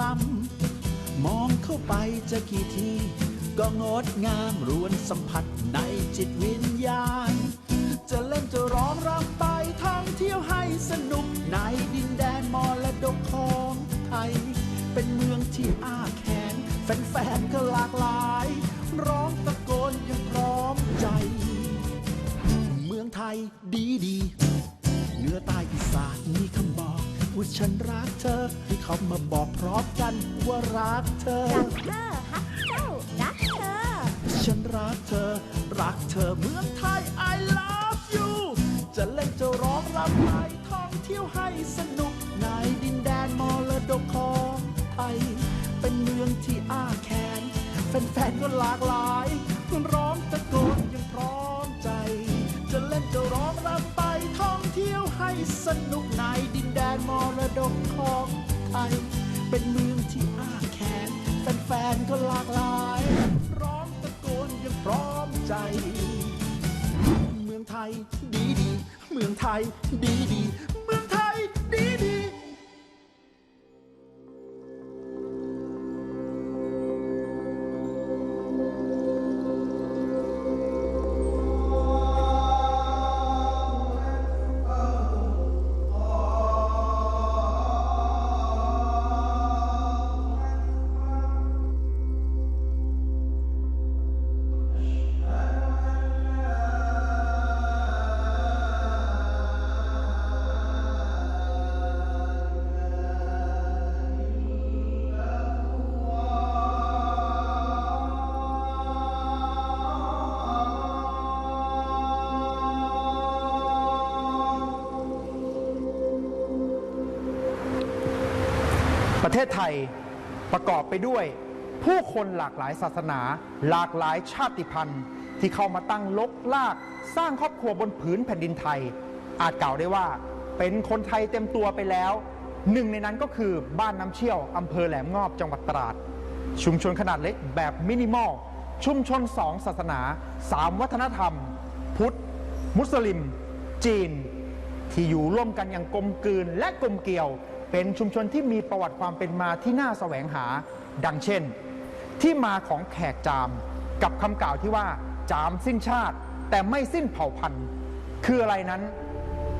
ล้ำ มองเข้าไปจะกี่ที ก็งดงามรวนสัมผัสในจิตวิญญาณ จะเล่นจะร้องรำไปท่องเที่ยวให้สนุกในดินแดนมรดกของไทย เป็นเมืองที่อ้าแขนแฟนๆก็หลากหลาย ร้องตะโกนอยังพร้อมใจ เมืองไทยดีดีเหนือใต้อีสานมีคำบอก ว่าฉันรักเธอ ให้เขามาบอกพร้อมกันว่ารักเธอ รักเธอฮักเจ้ารักเธอ ฉันรักเธอ รักเธอเมืองไทย I love you จะเล่นจะร้องรำไปท่องเที่ยวให้สนุกในดินแดนมรดกของไทย เป็นเมืองที่อ้าแขนแฟนๆก็หลากหลายร้องตะโกนยังพร้อมใจ จะเล่นจะร้องรำไปท่อง สนุกในดินแดนมรดกของไทย เป็นเมืองที่อ้าแขนแฟนๆก็หลากหลาย ร้องตะโกนอยังพร้อมใจ เมืองไทยดีดี เมืองไทยดีดี ประเทศไทยประกอบไปด้วย ผู้คนหลากหลายศาสนา หลากหลายชาติพันธุ์ ที่เข้ามาตั้งลกลาก สร้างครอบครัวบนผืนแผ่นดินไทย อาจกล่าวได้ว่า เป็นคนไทยเต็มตัวไปแล้ว หนึ่งในนั้นก็คือบ้านน้ำเชี่ยวอำเภอแหลมงอบจังหวัดตราด ชุมชนขนาดเล็กแบบมินิมอลชุมชนสองศาสนาสามวัฒนธรรม พุทธ มุสลิม จีน ที่อยู่ร่วมกันอย่างกลมกลืนและกลมเกลียว เป็นชุมชนที่มีประวัติความเป็นมาที่น่าแสวงหา ดังเช่น ที่มาของแขกจาม กับคำกล่าวที่ว่าจามสิ้นชาติ แต่ไม่สิ้นเผ่าพันธุ์ คืออะไรนั้น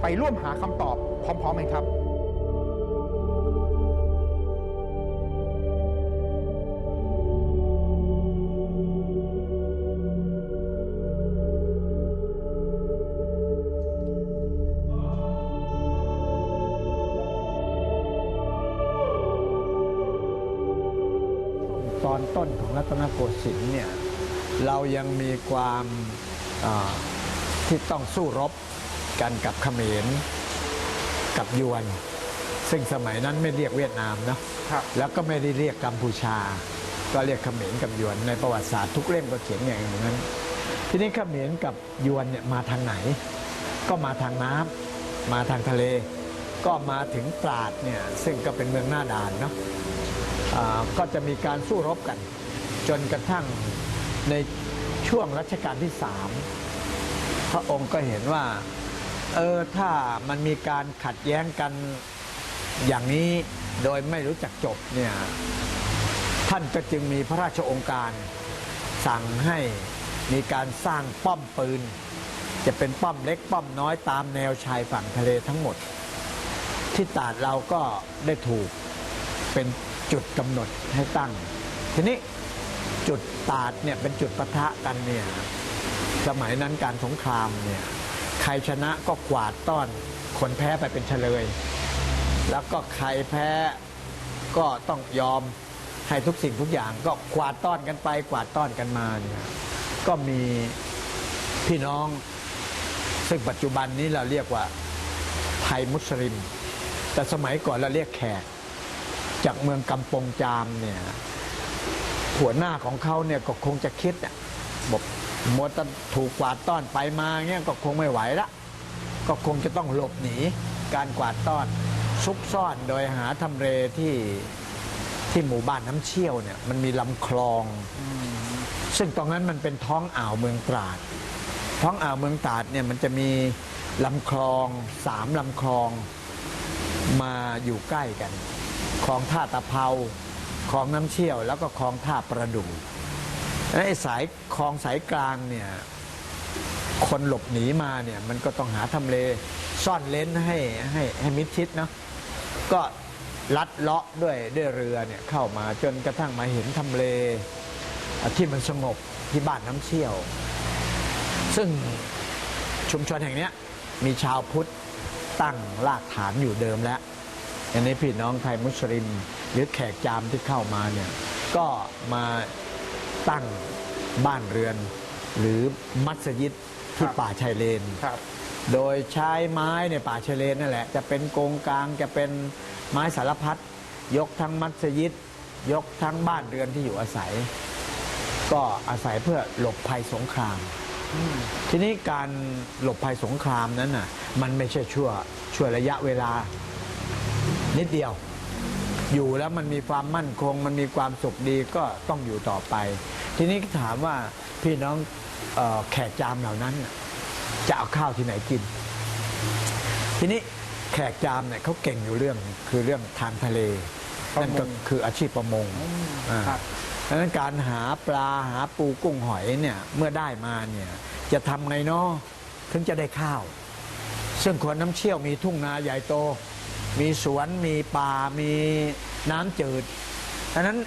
ไปร่วมหาคำตอบพร้อมๆกันครับ ต้นของรัตนโกสินทร์เนี่ยเรายังมีความอ่าที่ต้องสู้รบกันกับเขมรกับยวน ซึ่งสมัยนั้นไม่เรียกเวียดนามเนาะครับแล้วก็ไม่ได้เรียกกัมพูชา ก็เรียกเขมรกับยวนในประวัติศาสตร์ทุกเล่มก็เขียนอย่างนั้น ทีนี้เขมรกับยวนเนี่ยมาทางไหน ก็มาทางน้ำมาทางทะเล ก็มาถึงตราดเนี่ยซึ่งก็เป็นเมืองหน้าด่านเนาะอ่าก็จะมีการสู้รบกัน จนกระทั่งในช่วงรัชกาลที่สามพระองค์ก็เห็นว่าเออถ้ามันมีการขัดแย้งกันอย่างนี้โดยไม่รู้จักจบเนี่ยท่านก็จึงมีพระราชองค์การ สั่งให้มีการสร้างป้อมปืน จะเป็นป้อมเล็กป้อมน้อยตามแนวชายฝั่งทะเลทั้งหมด ที่ตาดเราก็ได้ถูกเป็นจุดกำหนดให้ตั้ง ทีนี้ จุดตาดเนี่ยเป็นจุดปะทะกันเนี่ยสมัยนั้นการสงครามเนี่ยใครชนะก็กวาดต้อนคนแพ้ไปเป็นเฉลย แล้วก็ใครแพ้ก็ต้องยอมให้ทุกสิ่งทุกอย่างก็กวาดต้อนกันไป กวาดต้อนกันมาเนี่ยก็มีพี่น้อง ซึ่งปัจจุบันนี้เราเรียกว่าไทยมุสลิม แต่สมัยก่อนเราเรียกแขก จากเมืองกำปงจามเนี่ย หัวหน้าของเขาเนี่ยก็คงจะคิดอะบอกมัวแต่ถูกกวาดต้อนไปมาเงี้ยก็คงไม่ไหวละก็คงจะต้องหลบหนีการกวาดต้อนซุกซ่อนโดยหาทำเลที่ที่หมู่บ้านน้ำเชี่ยวเนี่ยมันมีลำคลอง ซึ่งตรงนั้นมันเป็นท้องอ่าวเมืองตราด ท้องอ่าวเมืองตราดเนี่ยมันจะมีลำคลองสามลำคลองมาอยู่ใกล้กัน คลองท่าตะเภา คลองน้ำเชี่ยว แล้วก็คลองท่าประดู่แลไอ้สายคลองสายกลางเนี่ยคนหลบหนีมาเนี่ยมันก็ต้องหาทำเลซ่อนเลนให้ให้ให้มิดชิดเนาะก็ลัดเลาะด้วยด้วยเรือเนี่ยเข้ามาจนกระทั่งมาเห็นทำเลที่มันสงบที่บ้านน้ำเชี่ยว ซึ่งชุมชนแห่งเนี้ยมีชาวพุทธตั้งรากฐานอยู่เดิมแล้วอันนี้พี่น้องไทยมุสลิม หรือแขกจามที่เข้ามาเนี่ยก็มาตั้งบ้านเรือน หรือมัสยิดที่ครับป่าชายเลนครับโดยใช้ไม้ในป่าชายเลนนั่นแหละ จะเป็นโกงกลางจะเป็นไม้สารพัดยกทั้งมัสยิด ยกทั้งบ้านเรือนที่อยู่อาศัย ก็อาศัยเพื่อหลบภัยสงคราม ทีนี้การหลบภัยสงครามนั้นน่ะมันไม่ใช่ชั่วชั่วระยะเวลานิดเดียว อยู่แล้วมันมีความมั่นคง มันมีความสุขดีก็ต้องอยู่ต่อไป ทีนี้ถามว่าพี่น้องเออแขกจามเหล่านั้นน่ะจะเอาข้าวที่ไหนกิน ทีนี้แขกจามเนี่ยเขาเก่งอยู่เรื่องคือเรื่องทางทะเลประมงนั่นก็คืออาชีพประมงอ่าครับดังนั้นการหาปลาหาปูกุ้งหอยเนี่ยเมื่อได้มาเนี่ยจะทำไงเนาะถึงจะได้ข้าว ซึ่งคนน้ำเชี่ยวมีทุ่งนาใหญ่โต มีสวนมีป่ามีน้ำจืดดังนั้น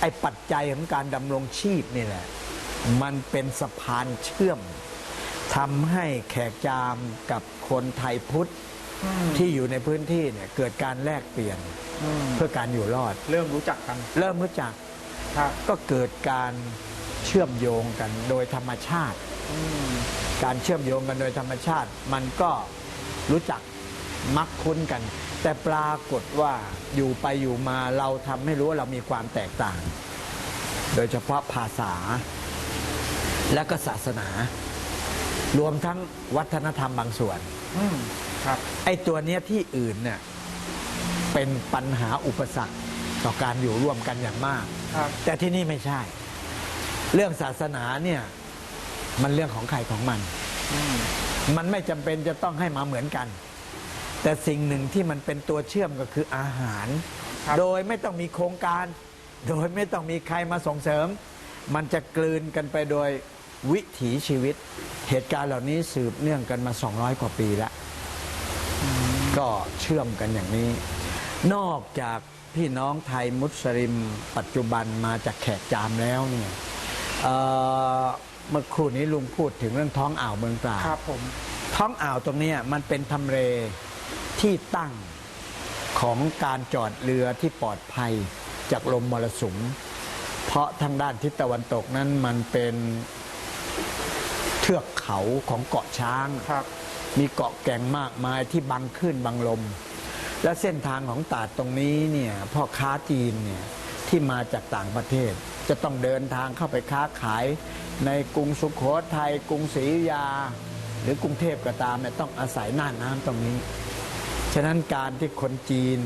ไอ้ปัจจัยของการดำรงชีพนี่แหละ มันเป็นสะพานเชื่อมทำให้แขกจามกับคนไทยพุทธที่อยู่ในพื้นที่เนี่ยเกิดการแลกเปลี่ยนเพื่อการอยู่รอด เริ่มรู้จักกัน เริ่มรู้จักครับก็เกิดการเชื่อมโยงกันโดยธรรมชาติ การเชื่อมโยงกันโดยธรรมชาติ มันก็รู้จักมักคุ้นกัน แต่ปรากฏว่าอยู่ไปอยู่มาเราทำให้รู้ว่าเรามีความแตกต่าง โดยเฉพาะภาษา และก็ศาสนา รวมทั้งวัฒนธรรมบางส่วนอืมครับไอ้ตัวเนี้ยที่อื่นเนี่ยเป็นปัญหาอุปสรรคต่อการอยู่ร่วมกันอย่างมาก ครับ แต่ที่นี่ไม่ใช่ เรื่องศาสนาเนี่ยมันเรื่องของใครของมัน มันไม่จำเป็นจะต้องให้มาเหมือนกัน แต่สิ่งหนึ่งที่มันเป็นตัวเชื่อมก็คืออาหารครับโดยไม่ต้องมีโครงการ โดยไม่ต้องมีใครมาส่งเสริม มันจะกลืนกันไปโดยวิถีชีวิต เหตุการณ์เหล่านี้สืบเนื่องกันมา 200 กว่าปีแล้ว ก็เชื่อมกันอย่างนี้ นอกจากพี่น้องไทยมุสลิม ปัจจุบันมาจากแขกจามแล้วเนี่ยเอ่อเมื่อครู่นี้ลุงพูดถึงเรื่องท้องอ่าวเมืองตราดครับผมท้องอ่าวตรงเนี้ยมันเป็นทำเล ที่ตั้งของการจอดเรือที่ปลอดภัยจากลมมรสุม เพราะทางด้านทิศตะวันตกนั้นมันเป็นเทือกเขาของเกาะช้างครับ มีเกาะแก่งมากมายที่บังขึ้นบังลม และเส้นทางของตราดตรงนี้เนี่ยพ่อค้าจีนเนี่ยที่มาจากต่างประเทศ จะต้องเดินทางเข้าไปค้าขายในกรุงสุขโขทัยกรุงศรีอยุธยา หรือกรุงเทพก็ตามเนี่ยต้องอาศัยน่านน้ำตรงนี้ ฉะนั้นการที่คนจีน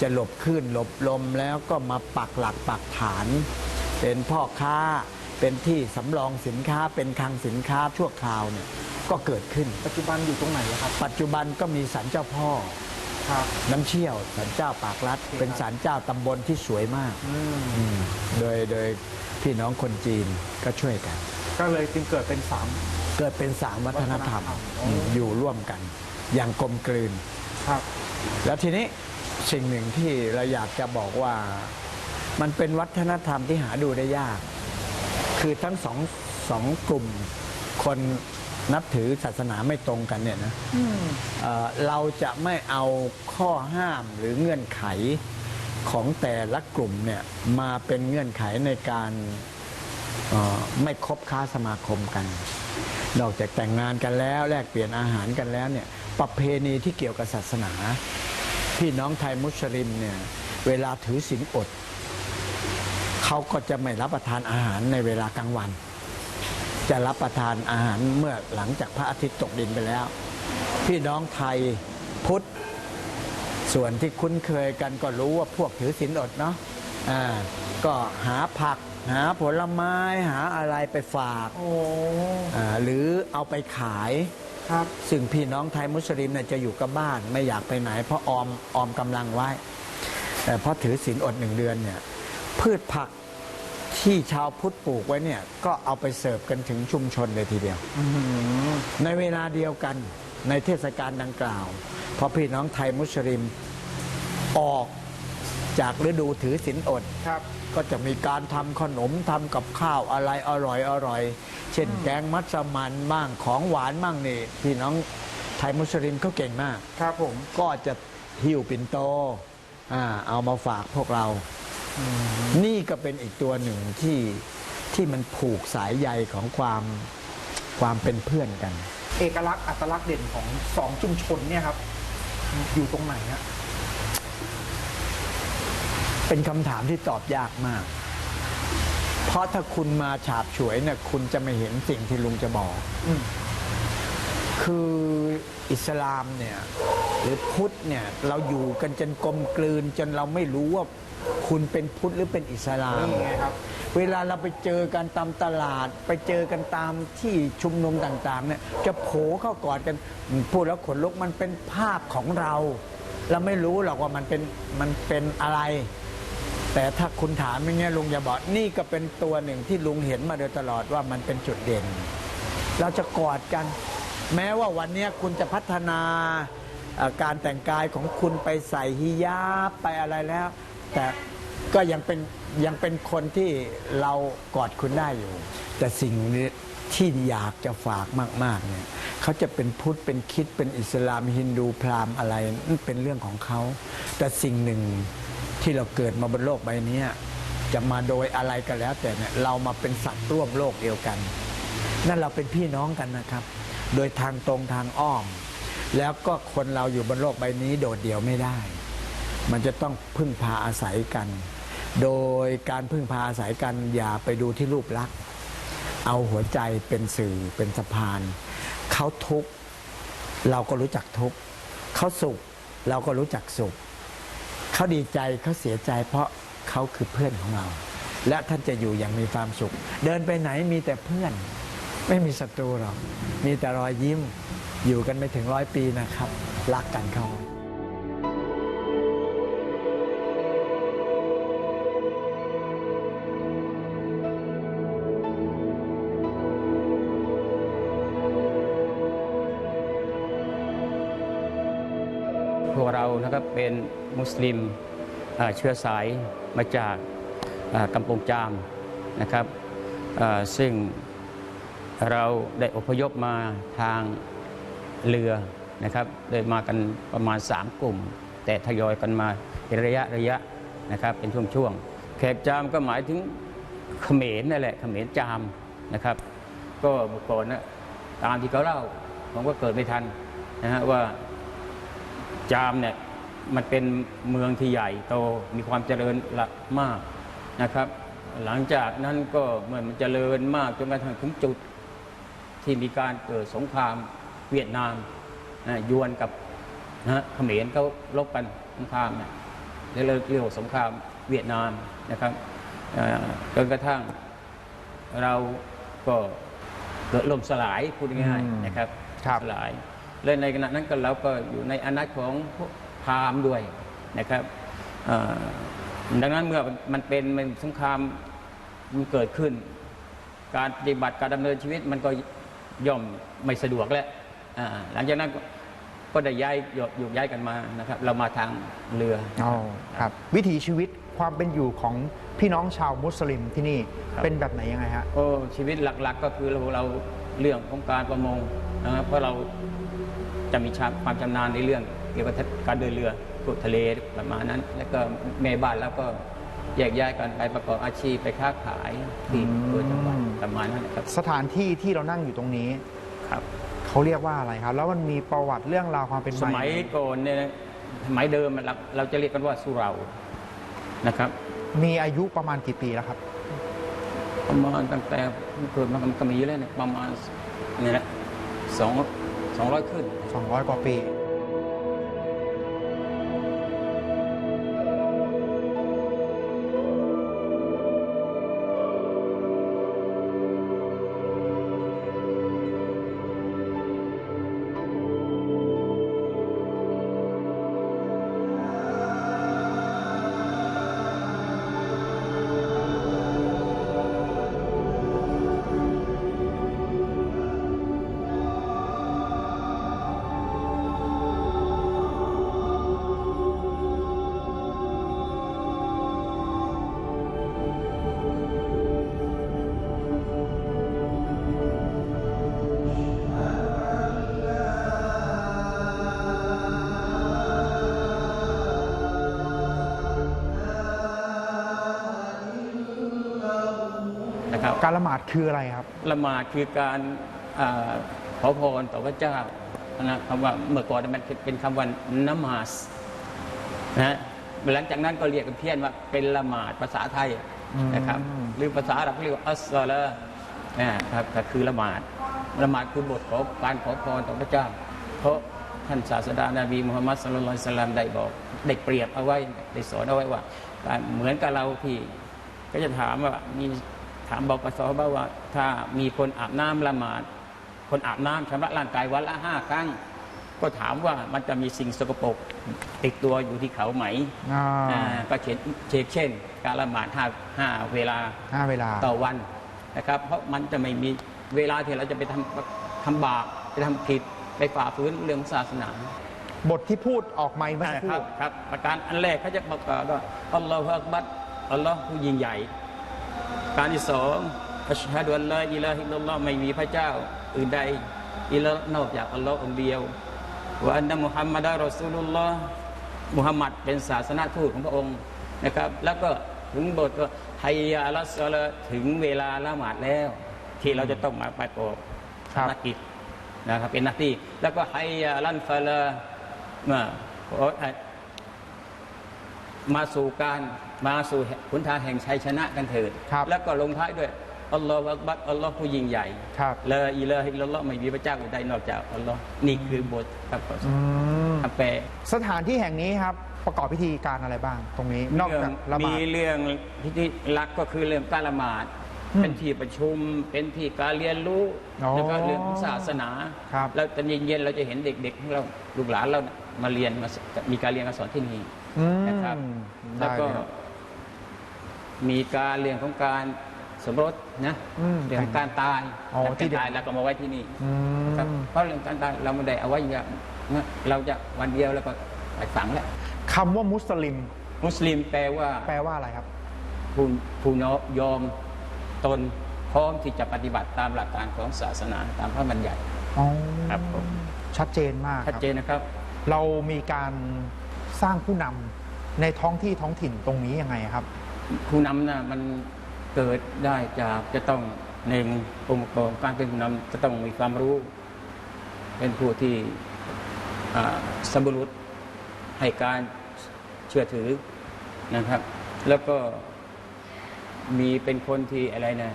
จะหลบคลื่นหลบลมแล้วก็มาปักหลักปักฐาน เป็นพ่อค้าเป็นที่สำรองสินค้าเป็นคลังสินค้าชั่วคราวเนี่ยก็เกิดขึ้น ปัจจุบันอยู่ตรงไหนอะครับ ปัจจุบันก็มีศาลเจ้าพ่อ ครับน้ำเชี่ยวศาลเจ้าปากรัดเป็นศาลเจ้าตำบลที่สวยมาก อืมอืมโดยโดยพี่น้องคนจีนก็ช่วยกัน ก็เลยจึงเกิดเป็นสาม เกิดเป็นสามวัฒนธรรมวัฒนธรรม อืมอยู่ร่วมกัน อย่างกลมกลืน ครับ แล้วทีนี้สิ่งหนึ่งที่เราอยากจะบอกว่ามันเป็นวัฒนธรรมที่หาดูได้ยาก คือทั้งสองสองกลุ่มคนนับถือศาสนาไม่ตรงกันเนี่ยนะเอ่อเราจะไม่เอาข้อห้ามหรือเงื่อนไขของแต่ละกลุ่มเนี่ยมาเป็นเงื่อนไขในการเอ่อไม่คบค้าสมาคมกัน นอกจากแต่งงานกันแล้วแลกเปลี่ยนอาหารกันแล้วเนี่ย ประเพณีที่เกี่ยวกับศาสนา พี่น้องไทยมุสลิมเนี่ยเวลาถือศีลอด เขาก็จะไม่รับประทานอาหารในเวลากลางวัน จะรับประทานอาหารเมื่อหลังจากพระอาทิตย์ตกดินไปแล้ว พี่น้องไทยพุทธส่วนที่คุ้นเคยกันก็รู้ว่าพวกถือศีลอดเนาะอ่าก็หาผักหาผลไม้หาอะไรไปฝากโอ้อ่าหรือเอาไปขาย ครับ ซึ่งพี่น้องไทยมุสลิมเนี่ยจะอยู่กับบ้านไม่อยากไปไหน เพราะออมออมกำลังไว้แต่พอถือศีลอดหนึ่งเดือนเนี่ยพืชผักที่ชาวพุทธปลูกไว้เนี่ยก็เอาไปเสิร์ฟกันถึงชุมชนเลยทีเดียวในเวลาเดียวกันในเทศกาลดังกล่าวพอพี่น้องไทยมุสลิมออกจากฤดูถือศีลอดครับก็จะมีการทำขนมทำกับข้าวอะไรอร่อยอร่อย เช่นแกงมัสมั่นบ้างของหวานบ้างนี่พี่น้องไทยมุสลิมเขาเก่งมาก ครับผม ก็จะหิ้วปิ่นโตอ่าเอามาฝากพวกเรา นี่ก็เป็นอีกตัวหนึ่งที่ที่มันผูกสายใยของความความเป็นเพื่อนกัน เอกลักษณ์อัตลักษณ์เด่นของสองชุมชนเนี่ยครับ อยู่ตรงไหนฮะเป็นคำถามที่ตอบยากมาก เพราะถ้าคุณมาฉาบฉวยเนี่ยคุณจะไม่เห็นสิ่งที่ลุงจะบอกอืมคืออิสลามเนี่ย หรือพุทธเนี่ย เราอยู่กันจนกลมกลืน จนเราไม่รู้ว่าคุณเป็นพุทธหรือเป็นอิสลามนี่ไงครับเวลาเราไปเจอกันตามตลาด ไปเจอกันตามที่ชุมนุมต่างๆเนี่ยจะโผเข้ากอดกันพูดแล้วขนลุกมันเป็นภาพของเรา เราไม่รู้หรอกว่ามันเป็นมันเป็นอะไร แต่ถ้าคุณถามอย่างเงี้ยลุงอย่าบอกนี่ก็เป็นตัวหนึ่งที่ลุงเห็นมาโดยตลอดว่ามันเป็นจุดเด่น เราจะกอดกัน แม้ว่าวันนี้คุณจะพัฒนาการแต่งกายของคุณไปใส่ฮิญาบไปอะไรแล้ว แต่ก็ยังเป็นยังเป็นคนที่เรากอดคุณได้อยู่ แต่สิ่งนี้ที่อยากจะฝากมาก ๆ เนี่ยเขาจะเป็นพุทธเป็นคิดเป็นอิสลามฮินดูพราหมณ์อะไรนั่นเป็นเรื่องของเขา แต่สิ่งหนึ่ง ที่เราเกิดมาบนโลกใบนี้จะมาโดยอะไรก็แล้ว แต่เนี่ยเรามาเป็นสัตว์ร่วมโลกเดียวกัน นั่นเราเป็นพี่น้องกันนะครับ โดยทางตรงทางอ้อม แล้วก็คนเราอยู่บนโลกใบนี้โดดเดี่ยวไม่ได้ มันจะต้องพึ่งพาอาศัยกัน โดยการพึ่งพาอาศัยกันอย่าไปดูที่รูปลักษณ์เอาหัวใจเป็นสื่อเป็นสะพาน เขาทุกข์เราก็รู้จักทุกข์เขาสุขเราก็รู้จักสุข เขาดีใจเขาเสียใจเพราะเขาคือเพื่อนของเรา และท่านจะอยู่อย่างมีความสุข เดินไปไหนมีแต่เพื่อน ไม่มีศัตรูหรอกมีแต่รอยยิ้มอยู่กันไม่ถึงร้อยปีนะครับ รักกันเขา พวกเรานะครับเป็นมุสลิมเชื้อสายมาจากกำปงจามนะครับซึ่งเราได้อพยพมาทางเรือนะครับโดยมากันประมาณ 3 กลุ่ม แต่ทยอยกันมาเป็นระยะระยะนะครับเป็นช่วงๆแขกจามก็หมายถึงเขมรนั่นแหละเขมรจามนะครับ ก็เมื่อก่อนนะตามที่เขาเล่าผมก็เกิดไม่ทันนะฮะว่า จามเนี่ยมันเป็นเมืองที่ใหญ่โตมีความเจริญละมากนะครับ หลังจากนั้นก็เมื่อมันเจริญมากจนกระทั่งถึงจุดที่มีการเกิดสงครามเวียดนามนะยวนกับนะฮะเขมรเขาลบกันสงครามเนี่ยเรียกเรียกว่าสงครามเวียดนามนะครับเอ่อจนกระทั่งเราก็เกิดล่มสลายพูดง่ายอืมๆนะครับครับสลาย และในขณะนั้นก็เราก็อยู่ในอนัตของพวกพราหมณ์ด้วยนะครับเอ่อดังนั้นเมื่อมันเป็นมันสงครามมันเกิดขึ้น การปฏิบัติการดำเนินชีวิตมันก็ย่อมไม่สะดวกแล้วอ่าหลังจากนั้นก็ก็ได้ย้ายโยกอยู่ย้ายกันมานะครับ เรามาทางเรืออ๋อครับ วิถีชีวิตความเป็นอยู่ของพี่น้องชาวมุสลิมที่นี่ครับเป็นแบบไหนยังไงฮะโอ้ชีวิตหลักๆ ก็คือเราเราเรื่องของการประมงนะครับเพราะเรา จะมีชาความชำนาญในเรื่องเกี่ยวกับการเดินเรือพวกทะเลประมาณนั้น แล้วก็แม่บ้านแล้วก็แยกย้ายกันไปประกอบอาชีพไปค้าขายที่อืมตัวจังหวัดประมาณนั้นนะครับสถานที่ที่เรานั่งอยู่ตรงนี้ครับเขาเรียกว่าอะไรครับ แล้วมันมีประวัติเรื่องราวความเป็นสมามัยก่อนเนี่ยนะสมัยเดิมอะเราเราจะเรียกกันว่าสุเหรานะครับ มีอายุประมาณกี่ปีแล้วครับ ประมาณตั้งแต่เกิดมาก็มีแล้วเนี่ยประมาณเนี่ยแหละสอง สองร้อยขึ้น 200 กว่าปี การละหมาดคืออะไรครับ ละหมาดคือการอาขอพรต่อพระเจ้านะคำว่าเมื่อก่อนมันเป็นคำว่านมาสนะฮะหลังจากนั้นก็เรียกกันเพี้ยนว่าเป็นละหมาดภาษาไทยอืมนะครับ หรือภาษาอาหรับเรียกว่าอัสซาลานะครับก็คือละหมาดละหมาดคือบทของการขอพรต่อพระเจ้า เพราะท่านศาสดานาบีมุฮัมมัดสุลลัลลอฮุอะลัยฮิวะสัลลัมได้บอกได้เปรียบเอาไว้ได้สอนเอาไว้ว่าการเหมือนกับเราที่ก็จะถามว่ามี ถามบอกกับซอฮาบะว่า ถ้ามีคนอาบน้ำละหมาด คนอาบน้ำชำระร่างกายวันละห้าครั้ง ก็ถามว่ามันจะมีสิ่งสกปรกติดตัวอยู่ที่เขาไหมอ่าอ่าก็เช่นเช่น การละหมาดห้าห้าเวลาห้าเวลาต่อวันนะครับ เพราะมันจะไม่มีเวลาที่เราจะไปทำทำบาปไปทำผิดไปฝ่าฝืนเรื่องศาสนาบทที่พูดออกไม่เมื่อสักคครัรู่บครับ ประการอันแรกเขาจะประกาศว่าอัลลอฮฺอักบัดอัลลอฮ์ผู้ยิ่งใหญ่ การที่สองอัชฮะดุอัลลอฮ์อิลาฮิลลัลลอฮ์ไม่มีพระเจ้า อื่นใดอิลานอกจากอัลลอฮ์องค์เดียวว่าอันนะมุฮัมมัดรอซูลุลลอฮ์มุฮัมมัดเป็นศาสนาทูตของพระองค์นะครับ แล้วก็ถึงบทก็ไฮยาลัสซอลาถึงเวลาละหมาดแล้ว ที่เราจะต้องมาประกอบครับภารกิจนะครับเป็นหน้าที่ แล้วก็ไฮยาลันฟาลา มาขอมาสู่การมาสู่หนทางแห่งชัยชนะกันเถิดครับแล้วก็ลงท้ายด้วยอัลลอฮฺอักบัดอัลลอฮ์ผู้ยิ่งใหญ่ครับละอิลาฮิลลัลลอฮ์ไม่มีพระเจ้าอื่นใดนอกจากอัลลอฮ์นี่คือบทครับอืมครับแปลสถานที่แห่งนี้ครับประกอบพิธีการอะไรบ้าง ตรงนี้นอกจากละหมามีดเรื่องที่รักก็คือเรื่องการละหมาดอืมเป็นที่ประชุมเป็นที่การเรียนรู้อ๋อแล้วก็เรื่องของศาสนาครับแล้วตอนเย็นๆเราจะเห็นเด็กๆของเราลูกหลานเราเนี่ยมาเรียนมามีการเรียนการสอนที่นี่ อืมนะครับได้แล้วก็เลยครับ มีการเรื่องของการสมรสนะอืมเรื่องของการตายอ๋อการที่เด็ก ตายแล้วก็มาไว้ที่นี่อืมครับเพราะเรื่องการตายเราไม่ได้เอาไว้อย่างนะเราจะวันเดียวแล้วก็ไปฝังแล้วคำว่ามุสลิม มุสลิมแปลว่า แปลว่าอะไรครับ ผู้ผู้ยอมตนพร้อมที่จะปฏิบัติตามหลักการของศาสนาตามพระบัญญัติ อ๋อครับผม ชัดเจนมากคชัดรับ เจนนะครับ เรามีการ สร้างผู้นำในท้องที่ท้องถิ่นตรงนี้ยังไงครับ ผู้นำนะมันเกิดได้จากจะต้องหนึ่งองค์ประกอบการเป็นผู้นำจะต้องมีความรู้ เป็นผู้ที่อ่าสมบุรุษให้การเชื่อถือนะครับ แล้วก็มีเป็นคนที่อะไรนะ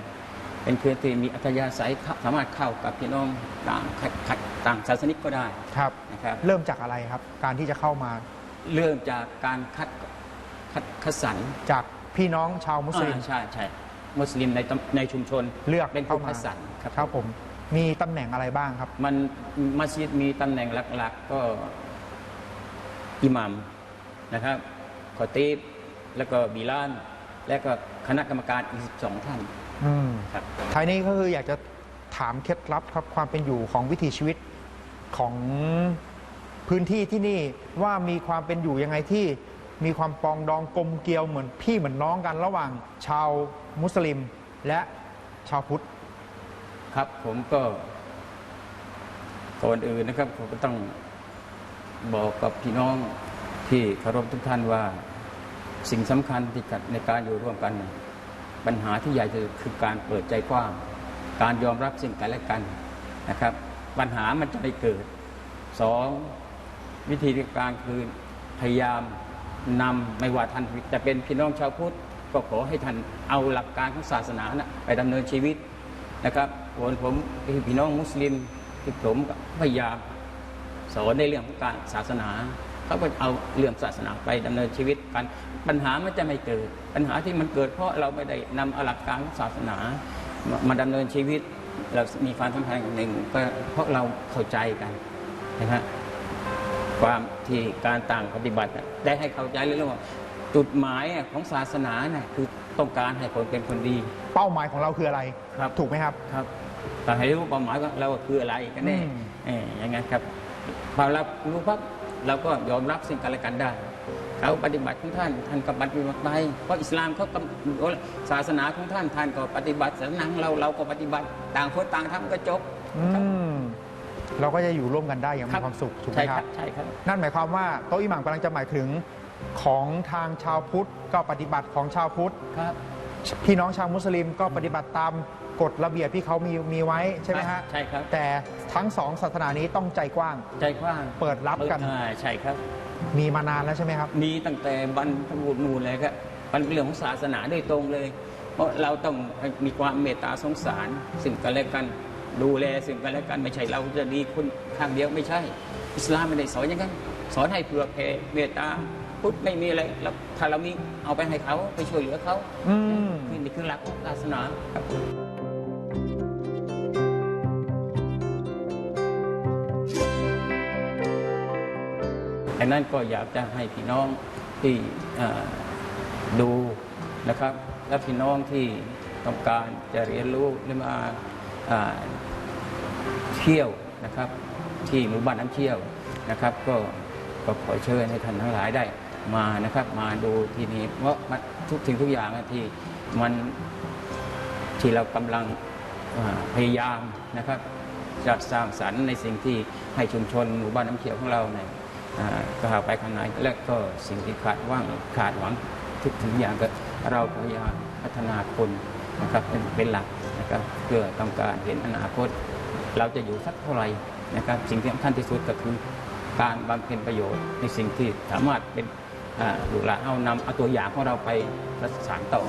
เป็นคนที่มีอัธยาศัยเข้าสามารถเข้ากับพี่น้องต่างขัดขัดต่างศาสนิกก็ได้ครับ นะครับ เริ่มจากอะไรครับ การที่จะเข้ามา เริ่มจากการคัดคัดคัดสรรจากพี่น้องชาวมุสลิมอ่าใช่ใช่มุสลิมในตำในชุมชนเลือกเป็นเข้าผู้มาคัดสรรครับ ครับผม มีตำแหน่งอะไรบ้างครับ มันมัสยิดมีตำแหน่งหลัก ๆ ก็อิหมัมนะครับขอตีบแล้วก็บิลาน และก็คณะกรรมการอีก12ท่านอืมครับ ท้ายนี้ก็คืออยากจะถามเคล็ดลับครับความเป็นอยู่ของวิถีชีวิตของ พื้นที่ที่นี่ว่ามีความเป็นอยู่ยังไงที่มีความปองดองกลมเกลียวเหมือนพี่เหมือนน้องกันระหว่างชาวมุสลิมและชาวพุทธครับผมก็ก่อนอื่นนะครับผมก็ต้องบอกกับพี่น้องที่เคารพทุกท่านว่าสิ่งสำคัญที่กัดในการอยู่ร่วมกัน ปัญหาที่ใหญ่ที่สุดคือการเปิดใจกว้าง การยอมรับสิ่งกันและกันนะครับ ปัญหามันจะไม่เกิดสอง วิธีการคือพยายามนำไม่ว่าท่านจะเป็นพี่น้องชาวพุทธก็ขอให้ท่านเอาหลักการของศาสนานะไปดำเนินชีวิตนะครับวนผมพี่น้องมุสลิมที่ผมพยายามสอนในเรื่องของการศาสนาเขาก็เอาเรื่องศาสนาไปดำเนินชีวิตกันปัญหามันจะไม่เกิด ปัญหาที่มันเกิดเพราะเราไม่ได้นำเอาหลักการของศาสนา มามาดำเนินชีวิต เรามีความสัมพันธ์กันหนึ่งก็เพราะเราเข้าใจกันนะฮะ ความที่การต่างปฏิบัติน่ะได้ให้เข้าใจเรื่องว่าจุดหมายอะของศาสนาเนี่ยคือต้องการให้คนเป็นคนดี เป้าหมายของเราคืออะไรครับถูกไหมครับครับแต่ให้รู้เป้าหมายของเราคืออะไรกันแน่อืมเอออย่างนั้นครับพอเรารู้ปั๊บเราก็ยอมรับซึ่งกันและกันได้เขาปฏิบัติของท่านท่านก็ปฏิบัติไปเพราะอิสลามเขาก็ศาสนาของท่านท่านก็ปฏิบัติศาสนาของเราเราก็ปฏิบัติต่างคนต่างทำก็จบอืม เราก็จะอยู่ร่วมกันได้อย่างมีความสุขถูกไหมใช่คครัรับบใช่ครับ นั่นหมายความว่าโต๊ะอิหม่ามกำลังจะหมายถึงของทางชาวพุทธก็ปฏิบัติของชาวพุทธครับ พี่น้องชาวมุสลิมก็ปฏิบัติตามกฎระเบียบที่เขามีมีไว้ใช่ไหมฮะใช่ครับ แต่ทั้งสองศาสนานี้ต้องใจกว้าง ใจกว้าง เปิดรับกันอ่าใช่ครับ มีมานานแล้วใช่ไหมครับ มีตั้งแต่บรรพบุรุษนูนเลยครับมันเป็นเรื่องของศาสนาโดยตรงเลย เพราะเราต้องมีความเมตตาสงสารซึ่งกันและกัน ดูแลซึ่งกันและกันไม่ใช่เราจะดีคนข้างเดียวไม่ใช่ อิสลามไม่ได้สอนอย่างนั้นสอนให้เผื่อแผ่เมตตาพุทธไม่มีอะไรแล้วถ้าเรามีเอาไปให้เขาไปช่วยเหลือเขาอืม นี่คือหลักของศาสนาครับ อันนั้นก็อยากจะให้พี่น้องที่เอ่อดูนะครับ และพี่น้องที่ต้องการจะเรียนรู้หรือมาอ่า เที่ยวนะครับที่หมู่บ้านน้ำเชี่ยวนะครับ ก็ก็ขอเชิญให้ท่านทั้งหลายได้มานะครับ มาดูที่นี่เพราะทุกสิ่งทุกอย่างที่มันที่เรากำลังพยายามนะครับจะสร้างสรรค์ในสิ่งที่ให้ชุมชนหมู่บ้านน้ำเขียวของเราเนี่ยอ่าก้าวไปข้างในและก็สิ่งที่ขาดว่างขาดหวังทุกสิ่งทุกอย่างก็เราพยายามพัฒนาคนนะครับเป็นเป็นหลักนะครับเพื่อต้องการเห็นอนาคต เราจะอยู่สักเท่าไหร่นะครับสิ่งที่สำคัญที่สุดก็คือการบำเพ็ญประโยชน์ในสิ่งที่สามารถเป็นอ่าลูกหลานเอานำเอาตัวอย่างของเราไปรักษานต่อ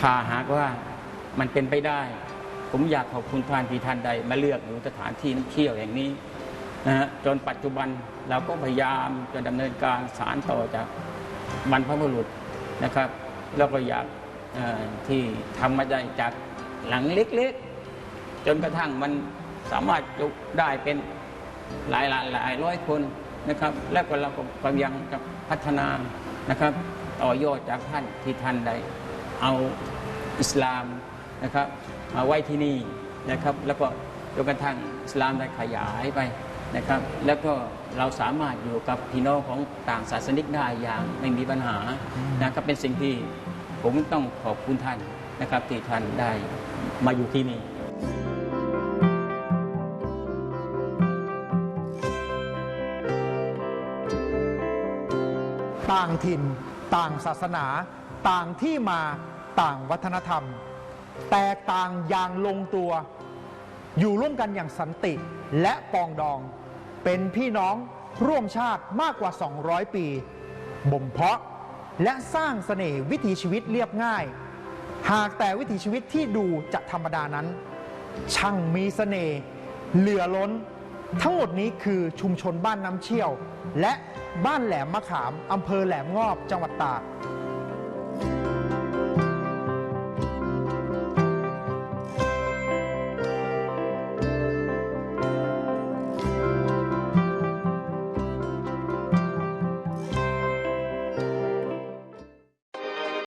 ถ้าหากว่ามันเป็นไปได้ ผมอยากขอบคุณท่านที่ท่านใดมาเลือกอยู่สถานที่น้ำเที่ยวอย่งนี้นะฮะจนปัจจุบันเราก็พยายามจะดำเนินการสารต่อจาก บรรพบุรุษนะครับ แล้วก็อยากที่ทำมาได้จากหลังเล็กๆ จนกระทั่งมันสามารถจุได้เป็นหลายหลายหลายร้อยคนนะครับ แล้วก็เราก็กำลังจะพัฒนานะครับ ต่อยอดจากท่านที่ท่านใดเอาอิสลามนะครับมาไว้ที่นี่นะครับ แล้วก็จนกระทั่งอิสลามได้ขยายไป นะครับ แล้วก็เราสามารถอยู่กับพี่น้องของต่างศาสนิกได้อย่างไม่มีปัญหานะครับเป็นสิ่งที่ผมต้องขอบคุณท่านนะครับที่ท่านได้มาอยู่ที่นี่ต่างถิ่น ต่างศาสนา ต่างที่มาต่างวัฒนธรรม แตกต่างอย่างลงตัว อยู่ร่วมกันอย่างสันติและปองดอง เป็นพี่น้องร่วมชาติมากกว่า 200 ปี บ่มเพาะและสร้างเสน่ห์วิถีชีวิตเรียบง่าย หากแต่วิถีชีวิตที่ดูจะธรรมดานั้น ช่างมีเสน่ห์เหลือล้น ทั้งหมดนี้คือชุมชนบ้านน้ำเชี่ยว และบ้านแหลมมะขามอำเภอแหลมงอบจังหวัดตาก